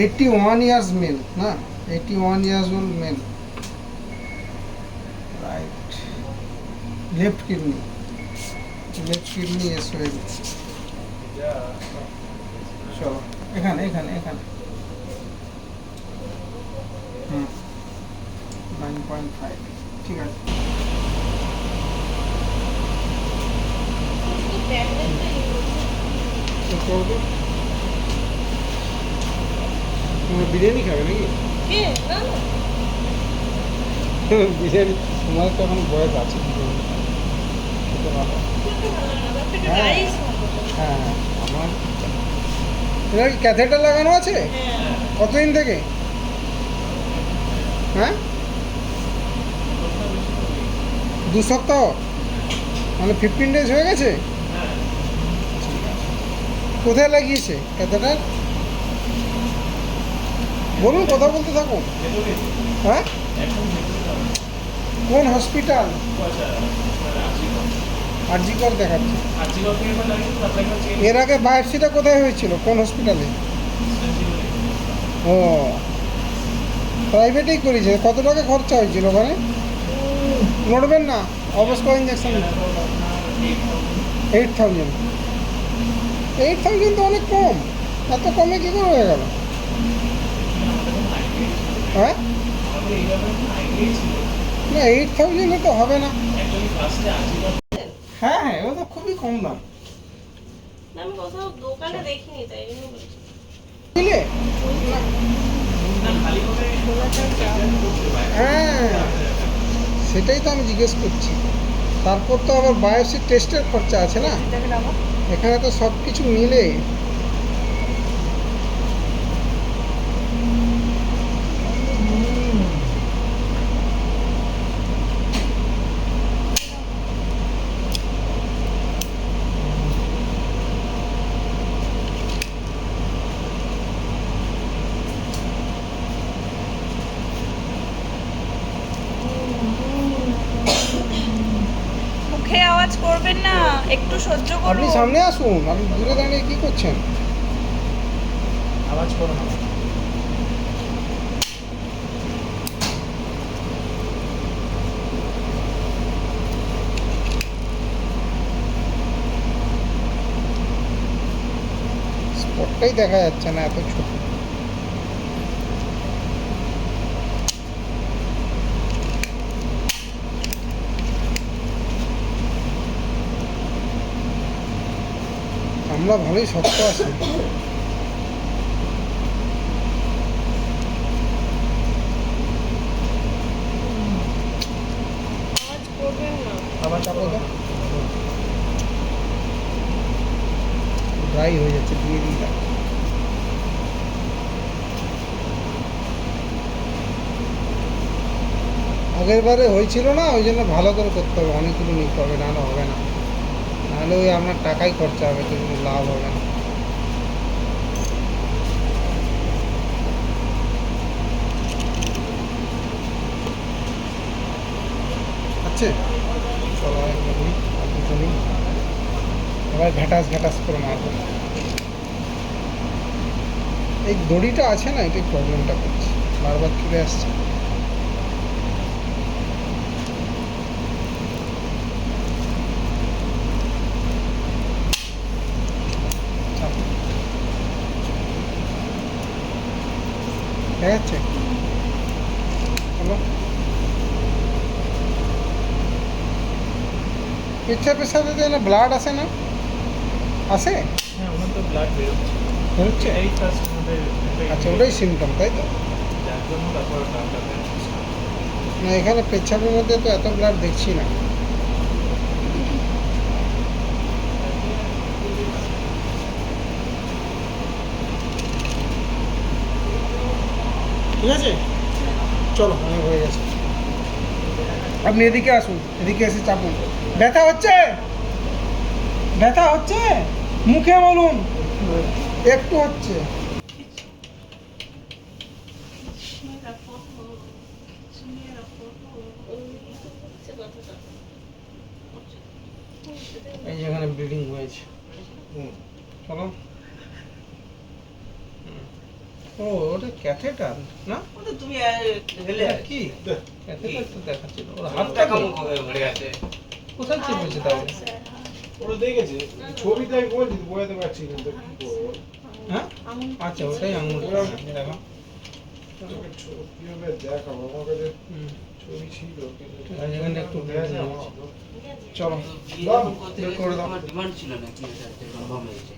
Eighty one years male না eighty one years old male right left kidney left kidney S হয়ে গেছে চলো এখানে এখানে এখানে। হুম। নাইন পয়েন্ট ফাইভ ঠিক আছে। করব তোমরা বিরিয়ানি খাবে নাকি? বিরিয়ানি তোমার তো এখন বয়স আছে বিরিয়ানি। খেতে হ্যাঁ হ্যাঁ আমার। কি ক্যাথেটার লাগানো আছে? কতদিন থেকে? হ্যাঁ? দু সপ্তাহ? মানে ফিফটিন ডেজ হয়ে গেছে? কোথায় লাগিয়েছে? ক্যাথেটার বলুন, কথা বলতে থাকুন। হ্যাঁ? কোন হসপিটাল আরজিকর দেখাচ্ছে। এর আগে বায়োপসিটা কোথায় হয়েছিল? কোন হসপিটালে ও। প্রাইভেটেই করেছে। কত টাকা খরচা হয়েছিল ওখানে? নড়বেন না। অবস্থা injection eight thousand eight thousand তো অনেক কম। এত কমে কী করে হয়ে গেল? হ্যাঁ? না এইট থাউজেন্ডে তো হবে না। হ্যাঁ হ্যাঁ ও খুবই কম দাম। আমি কোথাও দোকানে দেখিনি তাই জন্য বলছি। বুঝলে হ্যাঁ সেটাই তো আমি জিজ্ঞেস করছি। তারপর তো আবার বায়োসি টেস্টের খরচা আছে না? এখানে তো সব কিছু মিলে মুখে আওয়াজ করবেন না একটু সহ্য করুন। আপনি সামনে আসুন আপনি দূরে দাঁড়িয়ে কি করছেন? আওয়াজ করো না স্পটটাই দেখা যাচ্ছে না এত ছোট। আমরা ভালোই শক্ত আছি। না। না ড্রাই হয়ে যাচ্ছে দিয়ে দিই না। আগের বারে হয়েছিল না ওই জন্য ভালো করে করতে হবে অনেকগুলো নিতে হবে নাহলে হবে না। নাহলে ওই আপনার টাকাই খরচা হবে কিন্তু লাভ হবে না। চলো এবার ঘাটাস ঘাটাস করে মারবো। এই দড়িটা আছে না এটাই প্রবলেমটা করছে। বারবার চলে আসছে। দেখা যাচ্ছে হলো পেচ্ছাপের সাথে তো না ব্লাড আসে না আসে হ্যাঁ ওখানে তো ব্লাড বেরোচ্ছে বেরোচ্ছে এই ফার্স্ট আমাদের আচ্ছা ওটাই সিমটম তাই তো যার জন্য তারপর ডাক্তার না এখানে পেচ্ছাপের মধ্যে তো এত ব্লাড দেখছি না ঠিক আছে? চলো, অনেক হয়ে গেছে। আপনি এদিকে আসুন, এদিকে এসে চাপুন। ব্যথা হচ্ছে? ব্যথা হচ্ছে? মুখে বলুন। একটু হচ্ছে। এই যেখানে ব্লিডিং হয়েছে। চলো। ও ওটা ক্যাথেটার না? ওটা তুমি হেলে কি? ক্যাথেটার তো দেখাচ্ছিল। ওর হাতটা হাতটা কেমন ঘুরে গেছে? কোথায় চেপেছে তাহলে। ওরা দেখেছে ছবিটা আমি বলছি বোঝাতে পারছি না তো কি করব? হ্যাঁ? আচ্ছা ওটাই আঙুল দেখো তোকে কীভাবে দেখাবো? আমার কাছে হুম। ছবি ছিল কিন্তু একটু। চলো। করে দাও। ডিমান্ড ছিল নাকি? এটা কনফার্ম হয়েছে।